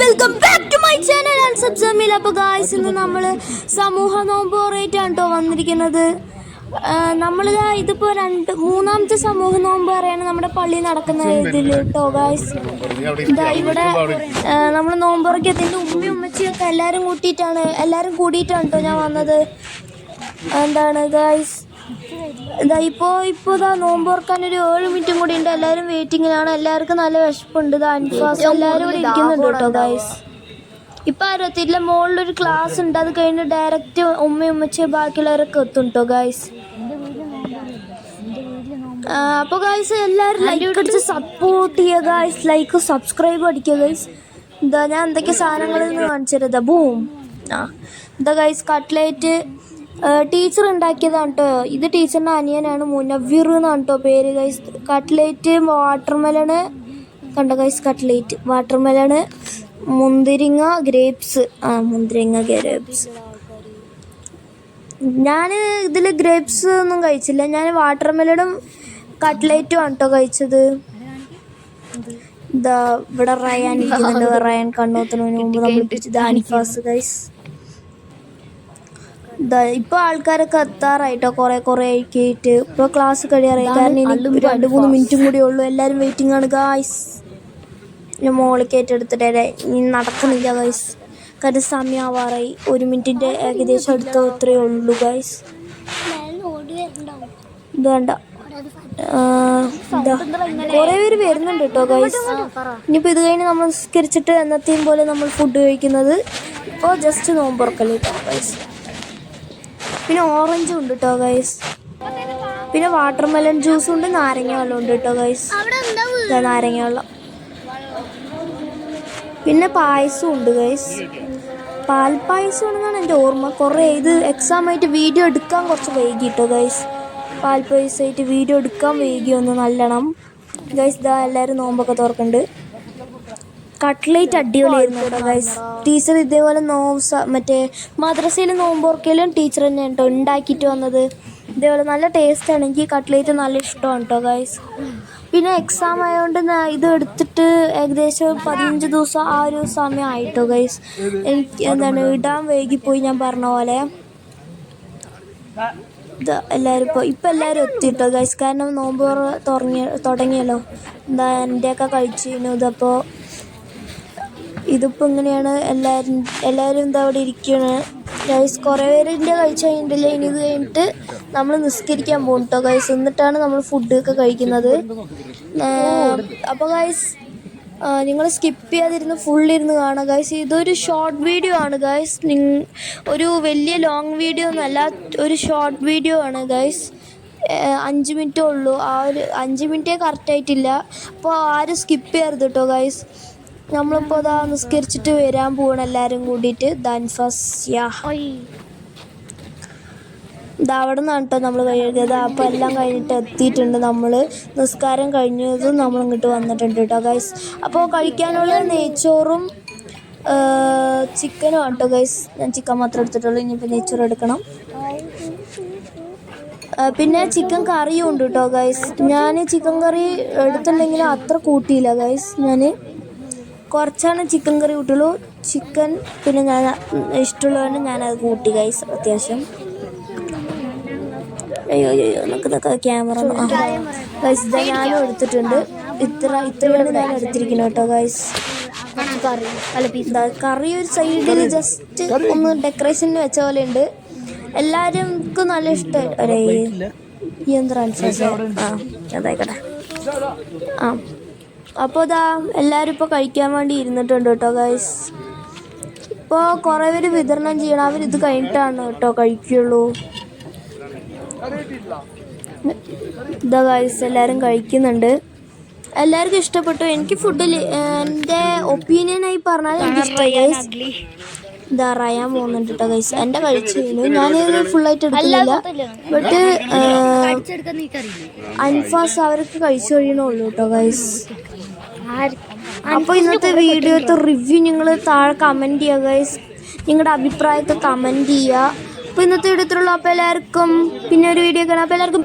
Welcome back to my channel and Sameel അപ്പോൾ guys ഇന്ന് നമ്മൾ സമൂഹ നോമ്പോറേറ്റാണ് കേട്ടോ വന്നിരിക്കുന്നത്. നമ്മളിതാ ഇതിപ്പോൾ രണ്ട് മൂന്നാമത്തെ സമൂഹ നോമ്പ് പറയാണ് നമ്മുടെ പള്ളി നടക്കുന്ന ഇതിൽ കേട്ടോ ഗായ്സ് ഇതാ ഇവിടെ നമ്മൾ നോമ്പുറക്കി എത്തിന്റെ ഉമ്മയും ഉമ്മച്ചിയൊക്കെ എല്ലാവരും കൂട്ടിയിട്ടാണ് എല്ലാവരും കൂടിയിട്ടാണ് കേട്ടോ ഞാൻ വന്നത്. എന്താണ് ഗായ്സ് ഇതാ ഇപ്പോൾ ഇപ്പോൾ ഇതാ നോമ്പ് ഓർക്കാൻ ഒരു ഏഴ് മിനിറ്റും കൂടി ഉണ്ട്. എല്ലാവരും വെയിറ്റിങ്ങിലാണ്. എല്ലാവർക്കും നല്ല വിശപ്പുണ്ട്. ഇതാ അൻഫാസ് എല്ലാവരും ഇവിടെ ഇരിക്കുന്നുണ്ട് കേട്ടോ ഗൈസ് ഇപ്പം എത്തിയിട്ടില്ല. മുകളിലൊരു ക്ലാസ് ഉണ്ട്. അത് കഴിഞ്ഞ് ഡയറക്റ്റ് ഉമ്മയും ഉമ്മച്ച ബാക്കിയുള്ളവരൊക്കെ എത്തും കേട്ടോ ഗായ്സ് അപ്പോൾ ഗായ്സ് എല്ലാവരും ലൈക്ക് അടിച്ച് സപ്പോർട്ട് ചെയ്യുക ഗായ്സ് ലൈക്ക് സബ്സ്ക്രൈബ് അടിക്കുക ഗൈസ് ഇതാ ഞാൻ എന്തൊക്കെ സാധനങ്ങളിൽ നിന്ന് കാണിച്ചിരുതാ ബൂം ആ ഇതാ ഗൈസ് കട്ട്ലേറ്റ് ടീച്ചർ ഉണ്ടാക്കിയതാണ് കേട്ടോ ഇത് ടീച്ചറിന്റെ അനിയനാണ് മുനവ്വിർ എന്നാണ് കേട്ടോ പേര് ഗൈസ് കട്ട്ലേറ്റ് വാട്ടർമെലണ് കണ്ടോ ഗൈസ് കട്ട്ലേറ്റ് വാട്ടർമെലണ് മുന്തിരിങ്ങ ഗ്രേപ്സ് ആ മുന്തിരിങ്ങ ഗ്രേപ്സ് ഞാൻ ഇതിൽ ഗ്രേപ്സ് ഒന്നും കഴിച്ചില്ല. ഞാൻ വാട്ടർമെലണും കട്ട്ലേറ്റും ആണ് കേട്ടോ കഴിച്ചത്. ഇതാ ഇവിടെ റയാൻ ഇരിക്കുന്നുണ്ട്. റയാൻ കണ്ണോത്തിന് മുമ്പ് നമ്മൾ ഗൈസ് ഇതാ ഇപ്പൊ ആൾക്കാരൊക്കെ എത്താറായിട്ടോ? കുറെ കുറെ ആയിട്ട് ഇപ്പൊ ക്ലാസ് കഴിയാറായി. കാരണം ഇനി രണ്ട് മൂന്ന് മിനിറ്റും കൂടി ഉള്ളൂ. എല്ലാരും വെയിറ്റിംഗ് ആണ് ഗായ്സ് ഞാൻ മോളിലേക്ക് കയറ്റെടുത്തിട്ടേ ഇനി നടക്കുന്നില്ല ഗായ്സ് കാരണം സമയം ആവാറായി ഒരു മിനിറ്റിന്റെ ഏകദേശം അടുത്ത് അത്രയേ ഉള്ളൂ ഗായ്സ് ഇത് വേണ്ട. കുറെ പേര് വരുന്നുണ്ട് കേട്ടോ ഗൈസ് ഇനിയിപ്പോൾ ഇത് കഴിഞ്ഞ് നമ്മൾ നിസ്കരിച്ചിട്ട് എന്നത്തെയും പോലെ നമ്മൾ ഫുഡ് കഴിക്കുന്നത്? ഇപ്പോൾ ജസ്റ്റ് നോമ്പുറക്കല്ലേ കേട്ടോ ഗൈസ് പിന്നെ ഓറഞ്ചും ഉണ്ട് കേട്ടോ ഗൈസ് പിന്നെ വാട്ടർ മെലൺ ജ്യൂസും ഉണ്ട് നാരങ്ങ വെള്ളം ഉണ്ട് കേട്ടോ ഗൈസ് നാരങ്ങ വെള്ളം. പിന്നെ പായസവും ഉണ്ട് ഗൈസ് പാൽപ്പായസം ആണെന്നാണ് എന്റെ ഓർമ്മ. കുറേ ഇത് എക്സാം ആയിട്ട് വീഡിയോ എടുക്കാൻ കുറച്ച് വൈകി കേട്ടോ ഗൈസ് പാൽപ്പായസമായിട്ട് വീഡിയോ എടുക്കാൻ വൈകി ഒന്ന് നല്ലണം. ഗൈസ് ഇതാ എല്ലാവരും നോമ്പൊക്കെ തുറക്കുന്നുണ്ട്. കട്ട്ലേറ്റ് അടിപൊളിയായിരുന്നു കേട്ടോ ഗൈസ് ടീച്ചർ ഇതേപോലെ നോവ് മറ്റേ മദ്രസയിൽ നോമ്പോർക്കലും ടീച്ചർ തന്നെ കേട്ടോ ഉണ്ടാക്കിയിട്ട് വന്നത്. ഇതേപോലെ നല്ല ടേസ്റ്റ് എനിക്ക് കട്ട്ലേറ്റ് നല്ല ഇഷ്ടമാണ് കേട്ടോ ഗൈസ് പിന്നെ എക്സാം ആയതുകൊണ്ട് ഇത് എടുത്തിട്ട് ഏകദേശം പതിനഞ്ച് ദിവസം ആ ഒരു സമയം ആയിട്ടോ ഗൈസ് എനിക്ക് എന്താണ് ഇടാൻ വൈകിപ്പോയി ഞാൻ പറഞ്ഞ പോലെ. എല്ലാവരും ഇപ്പോൾ ഇപ്പം എല്ലാവരും എത്തിയിട്ടോ ഗൈസ് കാരണം നോമ്പ് തുടങ്ങി തുടങ്ങിയല്ലോ. എന്താ എന്റെയൊക്കെ കഴിച്ചു കഴിഞ്ഞു ഇതപ്പോൾ ഇതിപ്പോൾ ഇങ്ങനെയാണ് എല്ലാവരും എല്ലാവരും എന്താ അവിടെ ഇരിക്കുകയാണ് ഗൈസ് കുറേ പേരിന്റെ കഴിച്ച് കഴിഞ്ഞിട്ടില്ല. ഇനി ഇത് കഴിഞ്ഞിട്ട് നമ്മൾ നിസ്കരിക്കാൻ പോകും കേട്ടോ ഗൈസ് എന്നിട്ടാണ് നമ്മൾ ഫുഡൊക്കെ കഴിക്കുന്നത്. അപ്പോൾ ഗൈസ് നിങ്ങൾ സ്കിപ്പ് ചെയ്യാതിരുന്ന് ഫുള്ളിരുന്ന് കാണുക ഗൈസ് ഇതൊരു ഷോർട്ട് വീഡിയോ ആണ് ഗൈസ് ഒരു വലിയ ലോങ് വീഡിയോ ഒന്നുമല്ല ഒരു ഷോർട്ട് വീഡിയോ ആണ് ഗൈസ് അഞ്ച് മിനിറ്റേ ഉള്ളൂ. ആ ഒരു അഞ്ച് മിനിറ്റേ കറക്റ്റായിട്ടില്ല അപ്പോൾ ആരും സ്കിപ്പ് ചെയ്യരുത് കേട്ടോ ഗൈസ് നമ്മളിപ്പോൾ അതാ നിസ്കരിച്ചിട്ട് വരാൻ പോവാണ് എല്ലാവരും കൂടിയിട്ട്. ദാൻഫസ് യാ. ഇതാ അവിടെ നിന്നാണ് കേട്ടോ നമ്മൾ കഴുകിയത് അപ്പോൾ എല്ലാം കഴിഞ്ഞിട്ട് എത്തിയിട്ടുണ്ട് നമ്മൾ നിസ്കാരം കഴിഞ്ഞതും നമ്മൾ ഇങ്ങോട്ട് വന്നിട്ടുണ്ട് കേട്ടോ ഗൈസ്. അപ്പോൾ കഴിക്കാനുള്ള നെയ്ച്ചോറും ചിക്കനും കേട്ടോ ഗൈസ്. ഞാൻ ചിക്കൻ മാത്രം എടുത്തിട്ടുള്ളൂ. ഇനിയിപ്പോൾ നെയ്ച്ചോറ് എടുക്കണം. പിന്നെ ചിക്കൻ കറിയും ഉണ്ട് കേട്ടോ ഗൈസ്. ഞാൻ ചിക്കൻ കറി എടുത്തിട്ടുണ്ടെങ്കിൽ അത്ര കൂട്ടിയില്ല ഗൈസ്. ഞാൻ കുറച്ചാണ് ചിക്കൻ കറി കൂട്ടുള്ളൂ. ചിക്കൻ പിന്നെ ഞാൻ ഇഷ്ടമുള്ളതുകൊണ്ട് ഞാനത് കൂട്ടി ഗൈസ് അത്യാവശ്യം. അയ്യോ അയ്യോ നമുക്ക് ക്യാമറ ഗൈസ് ഇതാ ഞാനും എടുത്തിട്ടുണ്ട്. ഇത്ര ഇത്രയാണ് ഞാൻ എടുത്തിരിക്കുന്നത് കേട്ടോ ഗൈസ് കറി അല്ല കറി ഒരു സൈഡിൽ ജസ്റ്റ് ഒന്ന് ഡെക്കറേഷന് വെച്ച പോലെ ഉണ്ട്. എല്ലാവർക്കും നല്ല ഇഷ്ടം. ഒരേ യന്ത്രം ആ അതായിക്കോട്ടെ. ആ. അപ്പോൾ ഇതാ എല്ലാവരും ഇപ്പോൾ കഴിക്കാൻ വേണ്ടി ഇരുന്നിട്ടുണ്ട് കേട്ടോ ഗൈസ് ഇപ്പോൾ കുറേ പേര് വിതരണം ചെയ്യണം. അവർ ഇത് കഴിഞ്ഞിട്ടാണ് കേട്ടോ കഴിക്കുള്ളൂ. ഇതാ ഗൈസ് എല്ലാവരും കഴിക്കുന്നുണ്ട്. എല്ലാവർക്കും ഇഷ്ടപ്പെട്ടു. എനിക്ക് ഫുഡിൽ എന്റെ ഒപ്പീനിയനായി പറഞ്ഞാൽ എനിക്ക് ഇഷ്ടമായി ഇതാ അറിയാൻ പോകുന്നുണ്ട് കേട്ടോ ഗൈസ് എന്റെ കഴിച്ചു ആയിട്ട് ഞാനിത് ഫുള്ളായിട്ട് എടുക്കുന്നില്ല. ബട്ട് അൻഫാസ് അവർക്ക് കഴിച്ചു കഴിയണുള്ളൂ കേട്ടോ ഗൈസ് അപ്പോൾ ഇന്നത്തെ വീഡിയോത്തെ റിവ്യൂ നിങ്ങൾ താഴെ കമന്റ് ചെയ്യുക ഗൈസ് നിങ്ങളുടെ അഭിപ്രായത്തെ കമന്റ് ചെയ്യുക അപ്പോൾ ഇന്നത്തെ വീഡിയോ ഇത്രയുള്ളൂ അപ്പോൾ എല്ലാവർക്കും പിന്നെ ഒരു വീഡിയോ കാണാം. അപ്പോൾ എല്ലാവർക്കും